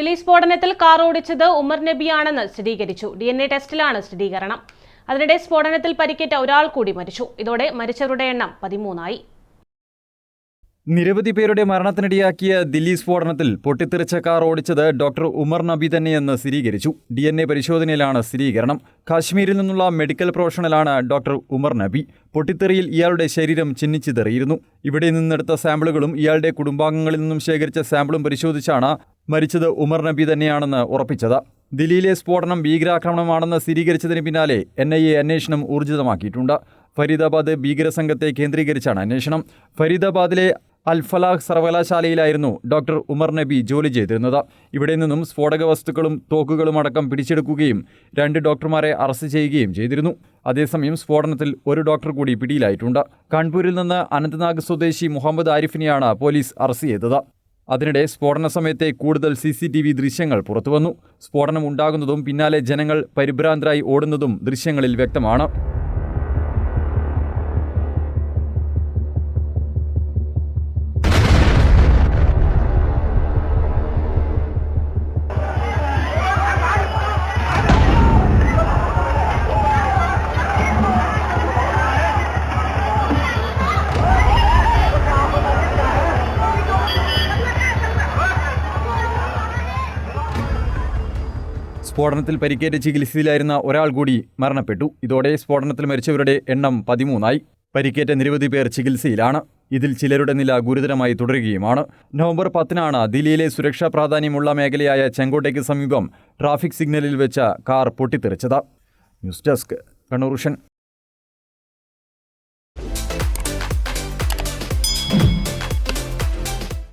ദില്ലി സ്ഫോടനത്തിൽ കാർ ഓടിച്ചത് ഉമർ നബിയാണെന്ന് സ്ഥിരീകരിച്ചു. ഡി എൻ എ ടെസ്റ്റിലാണ് സ്ഥിരീകരണം. അതിനിടെ സ്ഫോടനത്തിൽ പരിക്കേറ്റ ഒരാൾ കൂടി മരിച്ചു. ഇതോടെ മരിച്ചവരുടെ എണ്ണം പതിമൂന്നായി. നിരവധി പേരുടെ മരണത്തിനിടയാക്കിയ ദില്ലി സ്ഫോടനത്തിൽ പൊട്ടിത്തെറിച്ച കാർ ഓടിച്ചത് ഡോക്ടർ ഉമർ നബി തന്നെയെന്ന് സ്ഥിരീകരിച്ചു. ഡി എൻ എ പരിശോധനയിലാണ് സ്ഥിരീകരണം. കാശ്മീരിൽ നിന്നുള്ള മെഡിക്കൽ പ്രൊഫഷണലാണ് ഡോക്ടർ ഉമർ നബി. പൊട്ടിത്തെറിയിൽ ഇയാളുടെ ശരീരം ചിഹ്നിച്ചിതെറിയിരുന്നു ഇവിടെ നിന്നെടുത്ത സാമ്പിളുകളും ഇയാളുടെ കുടുംബാംഗങ്ങളിൽ നിന്നും ശേഖരിച്ച സാമ്പിളും പരിശോധിച്ചാണ് മരിച്ചത് ഉമർ നബി തന്നെയാണെന്ന് ഉറപ്പിച്ചത്. ദില്ലിയിലെ സ്ഫോടനം ഭീകരാക്രമണമാണെന്ന് സ്ഥിരീകരിച്ചതിന് പിന്നാലെ എൻ ഐ എ അന്വേഷണം ഊർജിതമാക്കിയിട്ടുണ്ട്. ഫരീദാബാദ് ഭീകരസംഘത്തെ കേന്ദ്രീകരിച്ചാണ് അന്വേഷണം. ഫരീദാബാദിലെ അൽഫലാഹ് സർവകലാശാലയിലായിരുന്നു ഡോക്ടർ ഉമർ നബി ജോലി ചെയ്തിരുന്നത്. ഇവിടെ നിന്നും സ്ഫോടക വസ്തുക്കളും തോക്കുകളും അടക്കം പിടിച്ചെടുക്കുകയും രണ്ട് ഡോക്ടർമാരെ അറസ്റ്റ് ചെയ്യുകയും ചെയ്തിരുന്നു. അതേസമയം സ്ഫോടനത്തിൽ ഒരു ഡോക്ടർ കൂടി പിടിയിലായിട്ടുണ്ട്. കാൺപൂരിൽ നിന്ന് അനന്ത്നാഗ് സ്വദേശി മുഹമ്മദ് ആരിഫിനെയാണ് പോലീസ് അറസ്റ്റ് ചെയ്തത്. അതിനിടെ സ്ഫോടന സമയത്തെ കൂടുതൽ സി സി ടി വി ദൃശ്യങ്ങൾ പുറത്തുവന്നു. സ്ഫോടനം ഉണ്ടാകുന്നതും പിന്നാലെ ജനങ്ങൾ പരിഭ്രാന്തരായി ഓടുന്നതും ദൃശ്യങ്ങളിൽ വ്യക്തമാണ്. സ്ഫോടനത്തിൽ പരിക്കേറ്റ് ചികിത്സയിലായിരുന്ന ഒരാൾ കൂടി മരണപ്പെട്ടു. ഇതോടെ സ്ഫോടനത്തിൽ മരിച്ചവരുടെ എണ്ണം പതിമൂന്നായി. പരിക്കേറ്റ നിരവധി പേർ ചികിത്സയിലാണ്. ഇതിൽ ചിലരുടെ നില ഗുരുതരമായി തുടരുകയുമാണ്. നവംബർ പത്തിനാണ് ദില്ലിയിലെ സുരക്ഷാ പ്രാധാന്യമുള്ള മേഖലയായ ചെങ്കോട്ടയ്ക്ക് സമീപം ട്രാഫിക് സിഗ്നലിൽ വെച്ച കാർ പൊട്ടിത്തെറിച്ചത്. News desk Kannur